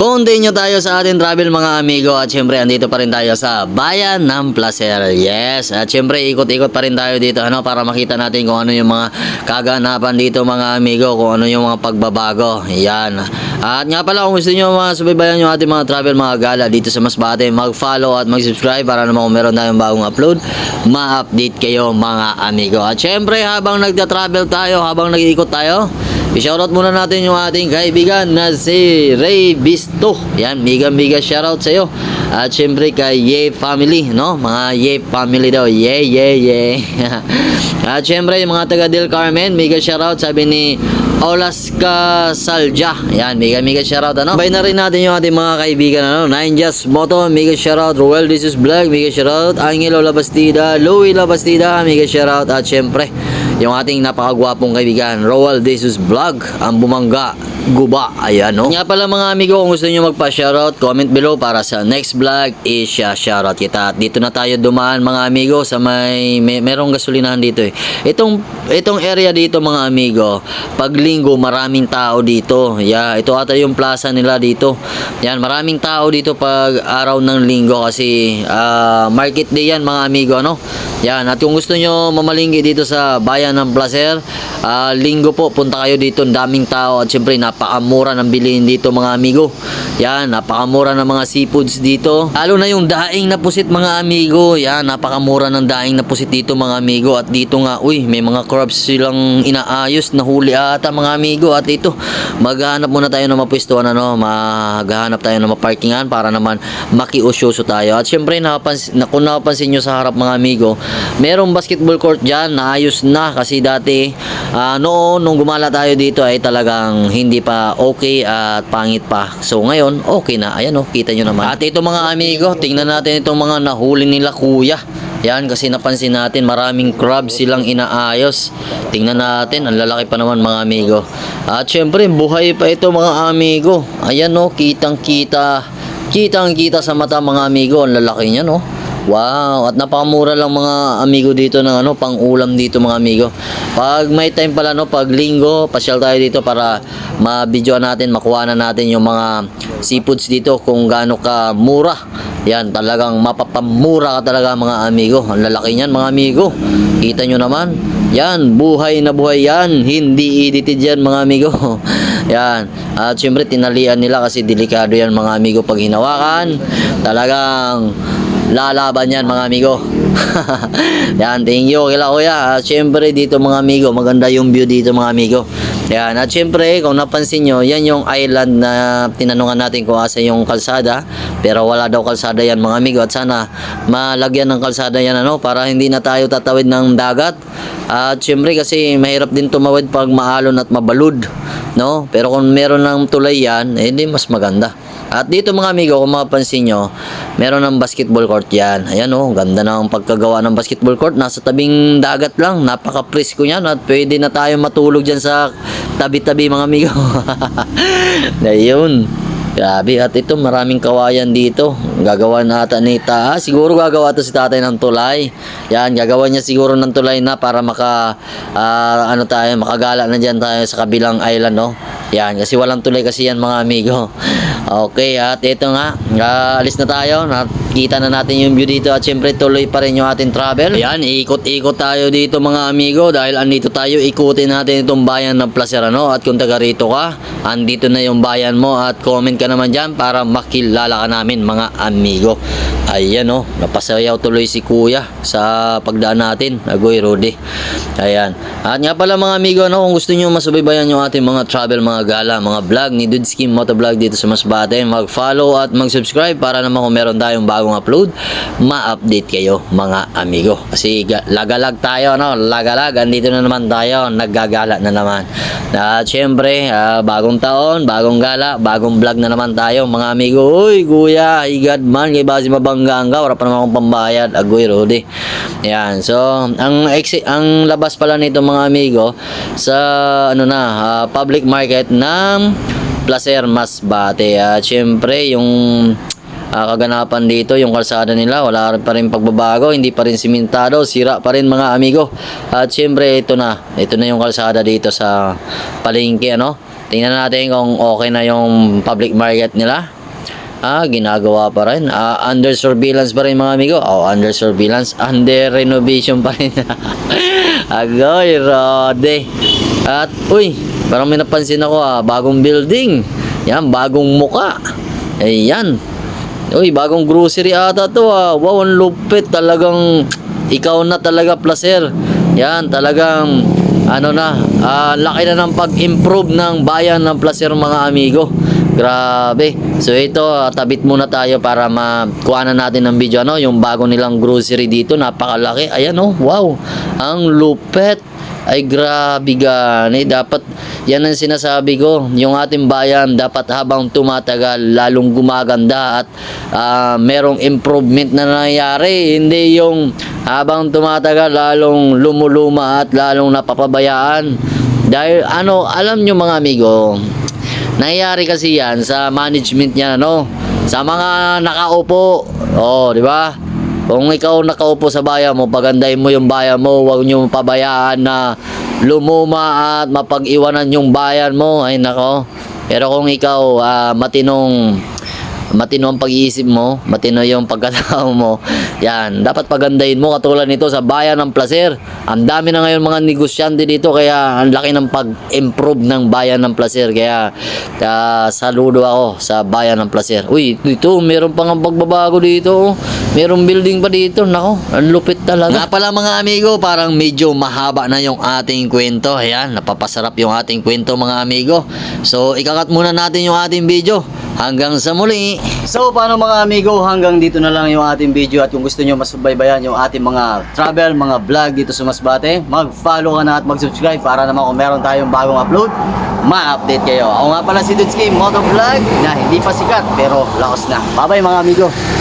Continue tayo sa ating travel mga amigo at syempre andito pa rin tayo sa Bayan ng Placer. Yes, at syempre ikot-ikot pa rin tayo dito ano para makita natin kung ano yung mga kaganapan dito mga amigo, kung ano yung mga pagbabago. Yan. At nga pala kung gusto niyo mga subaybayan yung ating mga travel mga gala dito sa Masbate, mag-follow at mag-subscribe para naman kung meron tayong bagong upload, ma-update kayo mga amigo. At syempre habang nagta-travel tayo, habang nag-iikot tayo, I-shoutout muna natin yung ating kaibigan na si Ray Bisto. Yan, mega mega shoutout sa iyo. At syempre kay Ye family, no? Mga Ye family daw. Ye, ye, ye. At syempre yung mga taga Del Carmen, mega shoutout sabi ni Olaska Salja. Yan, mega mega shoutout ano. Bay na rin natin yung ating mga kaibigan ano. Nine Just Moto, mega shoutout. Roel This is Black, mega shoutout. Angelo Labastida, Louie Labastida, mega shoutout. At syempre, yung ating napakagwapong kaibigan, Roel Jesus Vlog, ang bumangga, guba, ayan no. Nga pala mga amigo, kung gusto niyo magpa-shoutout, comment below para sa next vlog, is-shoutout kita. At dito na tayo dumaan mga amigo sa may, may merong gasolinahan dito eh. Itong, itong area dito mga amigo, pag linggo maraming tao dito. Yeah, ito ata yung plaza nila dito. Yan, maraming tao dito pag araw ng linggo kasi ah, market day yan mga amigo, ano? Yan, at kung gusto nyo mamalinggi dito sa bayan ng Placer, ah, linggo po, punta kayo dito, daming tao at syempre napakamura ng bilihin dito mga amigo. Yan, napakamura ng mga seafoods dito. Lalo na yung daing na pusit mga amigo. Yan, napakamura ng daing na pusit dito mga amigo. At dito nga, uy, may mga crabs silang inaayos na huli ata mga amigo. At ito, maghanap muna tayo ng mapwestuhan ano, maghanap tayo ng maparkingan para naman makiusyoso tayo. At syempre, na, kung napansin nyo sa harap mga amigo, merong basketball court dyan, naayos na kasi dati, ah, noon, nung gumala tayo dito ay talagang hindi pa okay at pangit pa. So ngayon, okay na. Ayan o, kita nyo naman. At ito mga amigo, tingnan natin itong mga nahuli nila kuya. Yan kasi napansin natin maraming crabs silang inaayos. Tingnan natin, ang lalaki pa naman mga amigo. At syempre, buhay pa ito mga amigo. Ayan o, kitang kita. Kitang kita sa mata mga amigo. Ang lalaki niya no. Wow, at napakamura lang mga amigo dito ng ano, pang-ulam dito mga amigo. Pag may time pala no, pag linggo, pasyal tayo dito para ma-videoan natin, makuha na natin yung mga seafoods dito kung gaano ka mura. Yan, talagang mapapamura ka talaga mga amigo. Ang lalaki niyan mga amigo. Kita nyo naman. Yan, buhay na buhay yan. Hindi edited yan mga amigo. yan. At syempre tinalian nila kasi delikado yan mga amigo pag hinawakan. Talagang lalaban yan mga amigo. yan, thank you kila kuya. At syempre dito mga amigo, maganda yung view dito mga amigo. Yan, at syempre kung napansin nyo, yan yung island na tinanungan natin kung asa yung kalsada. Pero wala daw kalsada yan mga amigo. At sana malagyan ng kalsada yan ano, para hindi na tayo tatawid ng dagat. At syempre kasi mahirap din tumawid pag maalon at mabalud. No? Pero kung meron ng tulay yan, eh di mas maganda. At dito mga amigo, kung mapapansin nyo, meron ng basketball court yan. Ayan oh, ganda ang pagkagawa ng basketball court. Nasa tabing dagat lang, napaka-presko yan at pwede na tayo matulog dyan sa tabi-tabi mga amigo. Ayun. Grabe, at ito maraming kawayan dito. Gagawa na ata ni Ta. Ah, siguro gagawa to si tatay ng tulay. Yan, gagawa niya siguro ng tulay na para maka, ah, ano tayo, makagala na dyan tayo sa kabilang island, no? Yan, kasi walang tulay kasi yan mga amigo. Okay, at ito nga, ah, alis na tayo. Nakita na natin yung view dito at syempre tuloy pa rin yung ating travel. Yan, ikot-ikot tayo dito mga amigo dahil andito tayo, ikutin natin itong bayan ng Placer, ano? At kung taga rito ka, andito na yung bayan mo at comment ka naman dyan para makilala ka namin mga amigo. Ayan oh, napasayaw tuloy si kuya sa pagdaan natin, Agoy Rudy. Ayan. At nga pala mga amigo, no, kung gusto niyo masubaybayan yung ating mga travel, mga gala, mga vlog ni Dudeski Motovlog dito sa Masbate, mag-follow at mag-subscribe para naman kung meron tayong bagong upload, ma-update kayo mga amigo. Kasi ga- lagalag tayo, no? Lagalag, andito na naman tayo, naggagala na naman. At syempre, ah, bagong taon, bagong gala, bagong vlog na naman tayo mga amigo. Uy, kuya, igad man, kay basi mabanggang ka, wala pa naman akong pambayad, agoy, Rudy. Yan, so, ang, ang labas pala nito mga amigo, sa, ano na, ah, public market ng Placer Masbate. At syempre, yung ah, kaganapan dito, yung kalsada nila, wala pa rin pagbabago, hindi pa rin simentado, sira pa rin mga amigo. At syempre, ito na, ito na yung kalsada dito sa palengke, ano? Tingnan natin kung okay na yung public market nila. Ah, ginagawa pa rin. Ah, under surveillance pa rin mga amigo. Oh, under surveillance. Under renovation pa rin. Agoy, rode. At, uy, parang may napansin ako ah, bagong building. Yan, bagong muka. Ayan. Uy, bagong grocery ata to ah. Wow, ang lupit. Talagang, ikaw na talaga, placer. Yan, talagang, ano na, ah, laki na ng pag-improve ng bayan ng placer mga amigo. Grabe. So ito, ah, tabit muna tayo para makuha na natin ng video. Ano, yung bago nilang grocery dito, napakalaki. Ayan oh, wow. Ang lupet. Ay grabe gani. Dapat, yan ang sinasabi ko. Yung ating bayan, dapat habang tumatagal, lalong gumaganda at ah, merong improvement na nangyayari. Hindi yung habang tumatagal, lalong lumuluma at lalong napapabayaan. Dahil ano, alam nyo mga amigo, Nangyayari kasi yan sa management niya, no? Sa mga nakaupo. Oh, di ba? Kung ikaw nakaupo sa bayan mo, pagandahin mo yung bayan mo, huwag niyo pabayaan na lumuma at mapag-iwanan yung bayan mo. Ay nako. Pero kung ikaw ah, matinong matino ang pag-iisip mo, matino yung pagkatao mo, yan, dapat pagandahin mo katulad nito sa bayan ng placer. Ang dami na ngayon mga negosyante dito kaya ang laki ng pag-improve ng bayan ng placer. Kaya ah, saludo ako sa bayan ng placer. Uy, dito meron pang pagbabago dito. oh. Merong building pa dito. Nako, ang lupit talaga. Nga pala mga amigo, parang medyo mahaba na yung ating kwento. Ayan, napapasarap yung ating kwento mga amigo. So, ikakat muna natin yung ating video. Hanggang sa muli. So, paano mga amigo, hanggang dito na lang yung ating video at kung gusto nyo masubaybayan yung ating mga travel, mga vlog dito sa Masbate, mag-follow ka na at mag-subscribe para naman kung meron tayong bagong upload, ma-update kayo. Ako nga pala si Dudski, Motovlog na hindi pa sikat pero laos na. Bye-bye mga amigo!